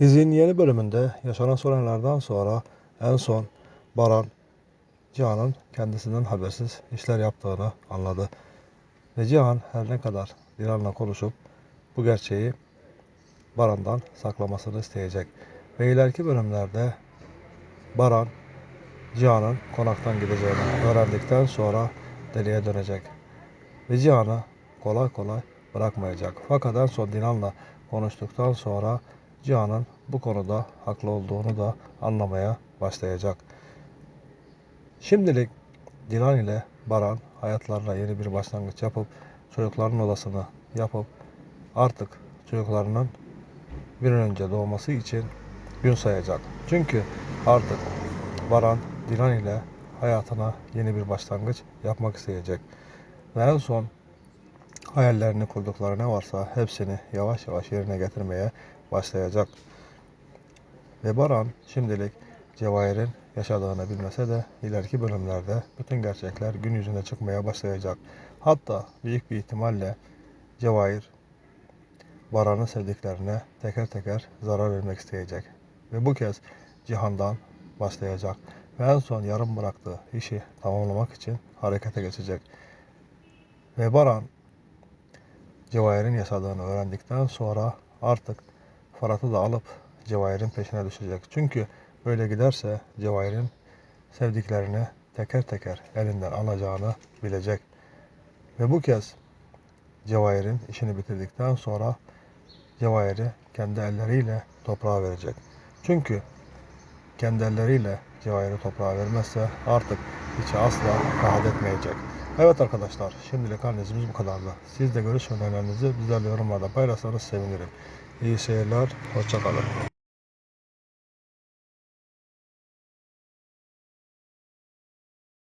Dizinin yeni bölümünde yaşanan sorunlardan sonra en son Baran, Cihan'ın kendisinden habersiz işler yaptığını anladı. Ve Cihan her ne kadar Dilan'la konuşup bu gerçeği Baran'dan saklamasını isteyecek. Ve ileriki bölümlerde Baran, Cihan'ın konaktan gideceğini öğrendikten sonra deliye dönecek. Ve Cihan'ı kolay kolay bırakmayacak. Fakat en son Dilan'la konuştuktan sonra Cihan'ın bu konuda haklı olduğunu da anlamaya başlayacak. Şimdilik Dilan ile Baran hayatlarına yeni bir başlangıç yapıp çocukların odasını yapıp artık çocuklarının bir an önce doğması için gün sayacak. Çünkü artık Baran Dilan ile hayatına yeni bir başlangıç yapmak isteyecek. Ve en son hayallerini kurdukları ne varsa hepsini yavaş yavaş yerine getirmeye başlayacak. Ve Baran şimdilik Cevahir'in yaşadığını bilmese de ileriki bölümlerde bütün gerçekler gün yüzüne çıkmaya başlayacak. Hatta büyük bir ihtimalle Cevahir Baran'ın sevdiklerine teker teker zarar vermek isteyecek. Ve bu kez Cihan'dan başlayacak. Ve en son yarım bıraktığı işi tamamlamak için harekete geçecek. Ve Baran Cevahir'in yaşadığını öğrendikten sonra artık Fırat'ı da alıp Cevahir'in peşine düşecek. Çünkü böyle giderse Cevahir'in sevdiklerini teker teker elinden alacağını bilecek. Ve bu kez Cevahir'in işini bitirdikten sonra Cevahir'i kendi elleriyle toprağa verecek. Çünkü kendi elleriyle Cevahir'i toprağa vermezse artık içi asla rahat etmeyecek. Evet arkadaşlar şimdilik analizimiz bu kadardı. Siz de görüş önerilerinizi bizlerle yorumlarda paylaşırsanız sevinirim. İyi seyirler, hoşçakalın.